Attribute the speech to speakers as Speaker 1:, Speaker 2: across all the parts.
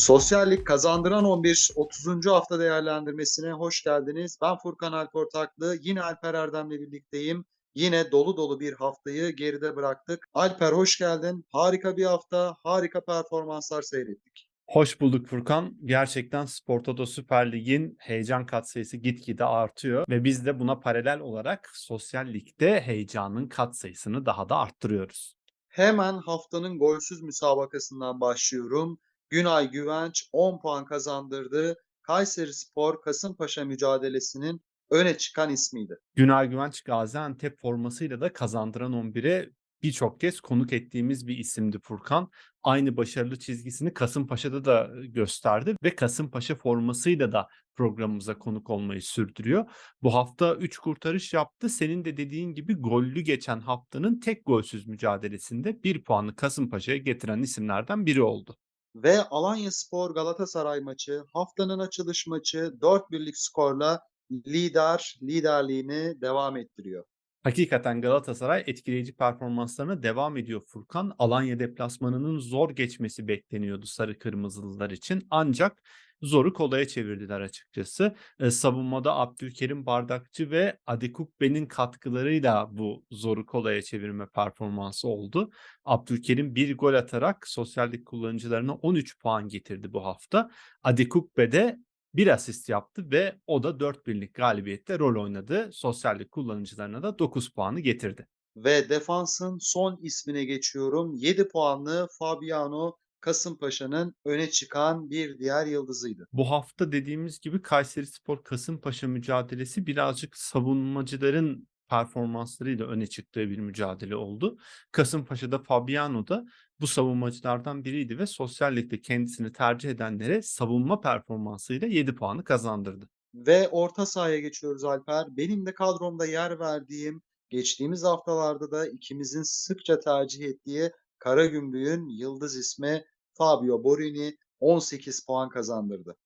Speaker 1: Sosyallik kazandıran 11 30. hafta değerlendirmesine hoş geldiniz. Ben Furkan Alportaklı. Yine Alper Erdem'le birlikteyim. Yine dolu dolu bir haftayı geride bıraktık. Alper hoş geldin. Harika bir hafta, harika performanslar seyrettik.
Speaker 2: Hoş bulduk Furkan. Gerçekten Spor Toto Süper Lig'in heyecan katsayısı gitgide artıyor ve biz de buna paralel olarak sosyal ligde heyecanın katsayısını daha da arttırıyoruz.
Speaker 1: Hemen haftanın golsüz müsabakasından başlıyorum. Günay Güvenç 10 puan kazandırdı. Kayseri Spor Kasımpaşa mücadelesinin öne çıkan ismiydi.
Speaker 2: Günay Güvenç Gaziantep formasıyla da kazandıran 11'e birçok kez konuk ettiğimiz bir isimdi Furkan. Aynı başarılı çizgisini Kasımpaşa'da da gösterdi ve Kasımpaşa formasıyla da programımıza konuk olmayı sürdürüyor. Bu hafta 3 kurtarış yaptı. Senin de dediğin gibi gollü geçen haftanın tek golsüz mücadelesinde 1 puanı Kasımpaşa'ya getiren isimlerden biri oldu.
Speaker 1: Ve Alanya Spor Galatasaray maçı haftanın açılış maçı 4 birlik skorla lider liderliğini devam ettiriyor.
Speaker 2: Hakikaten Galatasaray etkileyici performanslarına devam ediyor Furkan. Alanya deplasmanının zor geçmesi bekleniyordu sarı kırmızılılar için. Ancak zoru kolaya çevirdiler açıkçası. E, savunmada Abdülkerim Bardakçı ve Adekukbe'nin katkılarıyla bu zoru kolaya çevirme performansı oldu. Abdülkerim bir gol atarak sosyal lig kullanıcılarına 13 puan getirdi bu hafta. Adekukbe de bir asist yaptı ve o da 4 birlik galibiyette rol oynadı. Sosyallik kullanıcılarına da 9 puanı getirdi.
Speaker 1: Ve defansın son ismine geçiyorum. 7 puanlı Fabiano Kasımpaşa'nın öne çıkan bir diğer yıldızıydı.
Speaker 2: Bu hafta dediğimiz gibi Kayserispor Kasımpaşa mücadelesi birazcık savunmacıların performanslarıyla öne çıktığı bir mücadele oldu. Kasımpaşa'da Fabiano da bu savunmacılardan biriydi ve sosyal ligde kendisini tercih edenlere savunma performansıyla 7 puanı kazandırdı.
Speaker 1: Ve orta sahaya geçiyoruz Alper. Benim de kadromda yer verdiğim, geçtiğimiz haftalarda da ikimizin sıkça tercih ettiği Karagümrük'ün yıldız ismi Fabio Borini 18 puan kazandırdı.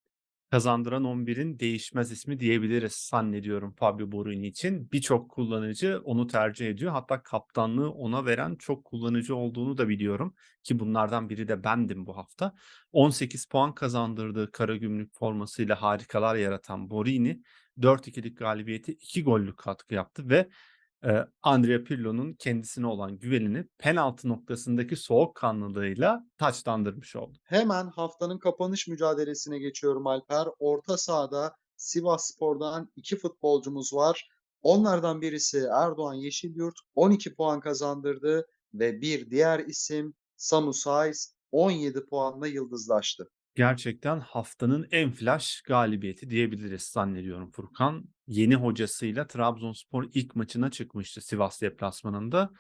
Speaker 2: Kazandıran 11'in değişmez ismi diyebiliriz zannediyorum Fabio Borini için. Birçok kullanıcı onu tercih ediyor. Hatta kaptanlığı ona veren çok kullanıcı olduğunu da biliyorum. Ki bunlardan biri de bendim bu hafta. 18 puan kazandırdığı Karagümrük formasıyla harikalar yaratan Borini 4-2'lik galibiyeti 2 gollük katkı yaptı ve Andrea Pirlo'nun kendisine olan güvenini penaltı noktasındaki soğukkanlılığıyla taçlandırmış oldu.
Speaker 1: Hemen haftanın kapanış mücadelesine geçiyorum Alper. Orta sahada Sivasspor'dan iki futbolcumuz var. Onlardan birisi Erdoğan Yeşilyurt 12 puan kazandırdı ve bir diğer isim Samu Saiz 17 puanla yıldızlaştı.
Speaker 2: Gerçekten haftanın en flash galibiyeti diyebiliriz zannediyorum Furkan. Yeni hocasıyla Trabzonspor ilk maçına çıkmıştı Sivas deplasmanında.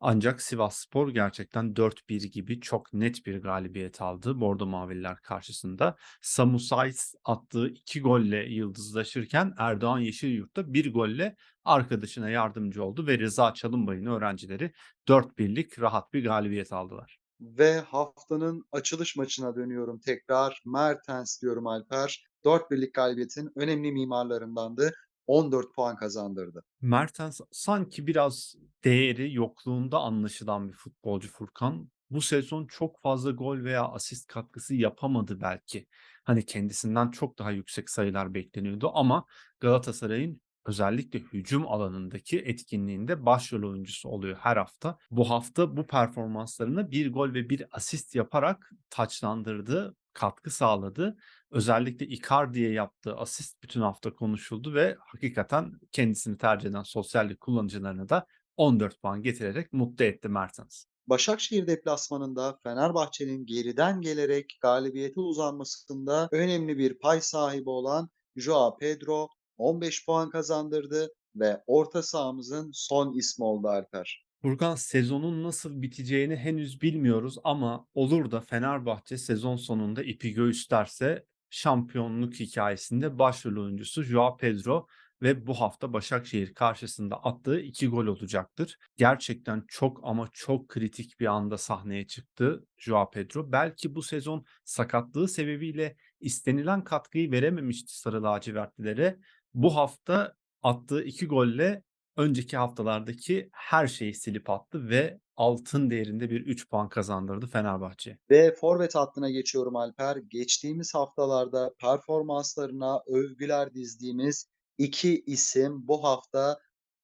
Speaker 2: Ancak Sivasspor gerçekten 4-1 gibi çok net bir galibiyet aldı Bordo Mavililer karşısında. Samu Saiz attığı 2 golle yıldızlaşırken Erdoğan Yeşilyurt da 1 golle arkadaşına yardımcı oldu ve Rıza Çalınbay'ın öğrencileri 4-1'lik rahat bir galibiyet aldılar.
Speaker 1: Ve haftanın açılış maçına dönüyorum tekrar. Mertens diyorum Alper. 4 birlik galibiyetin önemli mimarlarındandı. 14 puan kazandırdı.
Speaker 2: Mertens sanki biraz değeri yokluğunda anlaşılan bir futbolcu Furkan. Bu sezon çok fazla gol veya asist katkısı yapamadı belki. Hani kendisinden çok daha yüksek sayılar bekleniyordu ama Galatasaray'ın özellikle hücum alanındaki etkinliğinde başrol oyuncusu oluyor her hafta. Bu hafta bu performanslarını bir gol ve bir asist yaparak taçlandırdı, katkı sağladı. Özellikle Icardi'ye yaptığı asist bütün hafta konuşuldu ve hakikaten kendisini tercih eden sosyal lig kullanıcılarına da 14 puan getirerek mutlu etti Mertens.
Speaker 1: Başakşehir deplasmanında Fenerbahçe'nin geriden gelerek galibiyete uzanmasında önemli bir pay sahibi olan Joao Pedro 15 puan kazandırdı ve orta sahamızın son ismi oldu Alper.
Speaker 2: Furkan sezonun nasıl biteceğini henüz bilmiyoruz ama olur da Fenerbahçe sezon sonunda ipi göğüslerse şampiyonluk hikayesinde başrol oyuncusu Joao Pedro ve bu hafta Başakşehir karşısında attığı iki gol olacaktır. Gerçekten çok ama çok kritik bir anda sahneye çıktı Joao Pedro. Belki bu sezon sakatlığı sebebiyle istenilen katkıyı verememişti Sarı lacivertlilere. Bu hafta attığı iki golle önceki haftalardaki her şeyi silip attı ve altın değerinde bir 3 puan kazandırdı Fenerbahçe'ye.
Speaker 1: Ve forvet hattına geçiyorum Alper. Geçtiğimiz haftalarda performanslarına övgüler dizdiğimiz 2 isim bu hafta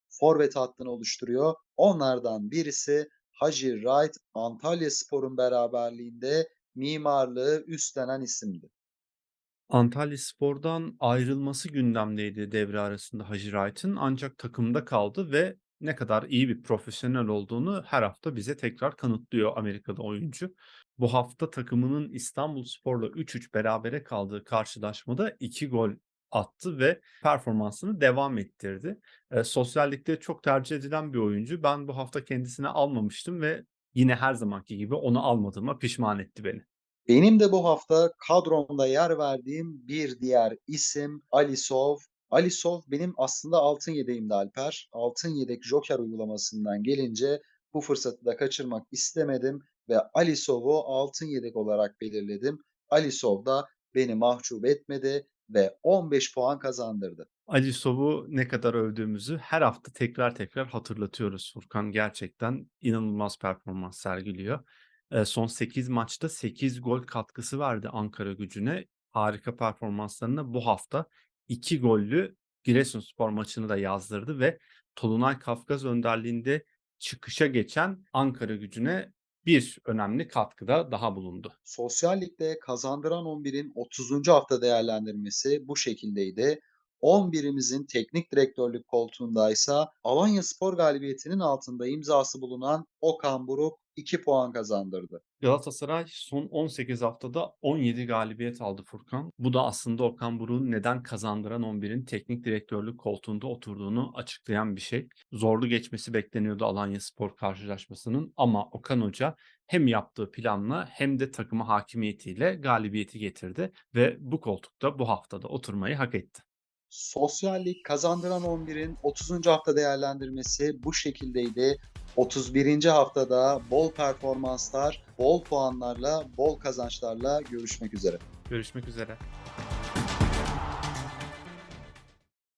Speaker 1: forvet hattını oluşturuyor. Onlardan birisi Hacı Wright Antalyaspor'un beraberliğinde mimarlığı üstlenen isimdi.
Speaker 2: Antalyaspor'dan ayrılması gündemdeydi devre arasında Hacı Wright'ın ancak takımda kaldı ve ne kadar iyi bir profesyonel olduğunu her hafta bize tekrar kanıtlıyor Amerika'da oyuncu. Bu hafta takımının İstanbulspor'la 3-3 berabere kaldığı karşılaşmada 2 gol attı ve performansını devam ettirdi. Eee, sosyal ligde çok tercih edilen bir oyuncu. Ben bu hafta kendisini almamıştım ve yine her zamanki gibi onu almadığıma pişman etti beni.
Speaker 1: Benim de bu hafta kadromda yer verdiğim bir diğer isim Alisov. Alisov benim aslında altın yedeğimdi Alper. Altın yedek Joker uygulamasından gelince bu fırsatı da kaçırmak istemedim ve Alisov'u altın yedek olarak belirledim. Alisov da beni mahcup etmedi ve 15 puan kazandırdı.
Speaker 2: Alisov'u ne kadar övdüğümüzü her hafta tekrar tekrar hatırlatıyoruz. Furkan gerçekten inanılmaz performans sergiliyor. Son 8 maçta 8 gol katkısı verdi Ankaragücü'ne. Harika performanslarına bu hafta 2 gollü Giresunspor maçını da yazdırdı ve Tolunay Kafkaz önderliğinde çıkışa geçen Ankaragücü'ne bir önemli katkıda daha bulundu.
Speaker 1: Sosyal Lig'de kazandıran 11'in 30. hafta değerlendirmesi bu şekildeydi. 11'imizin teknik direktörlük koltuğundaysa Alanyaspor galibiyetinin altında imzası bulunan Okan Buruk 2 puan kazandırdı.
Speaker 2: Galatasaray son 18 haftada 17 galibiyet aldı Furkan. Bu da aslında Okan Buruk'un neden kazandıran 11'in teknik direktörlük koltuğunda oturduğunu açıklayan bir şey. Zorlu geçmesi bekleniyordu Alanyaspor karşılaşmasının ama Okan Hoca hem yaptığı planla hem de takıma hakimiyetiyle galibiyeti getirdi ve bu koltukta bu haftada oturmayı hak etti.
Speaker 1: Sosyal Lig kazandıran 11'in 30. hafta değerlendirmesi bu şekildeydi. 31. haftada bol performanslar, bol puanlarla, bol kazançlarla görüşmek üzere.
Speaker 2: Görüşmek üzere.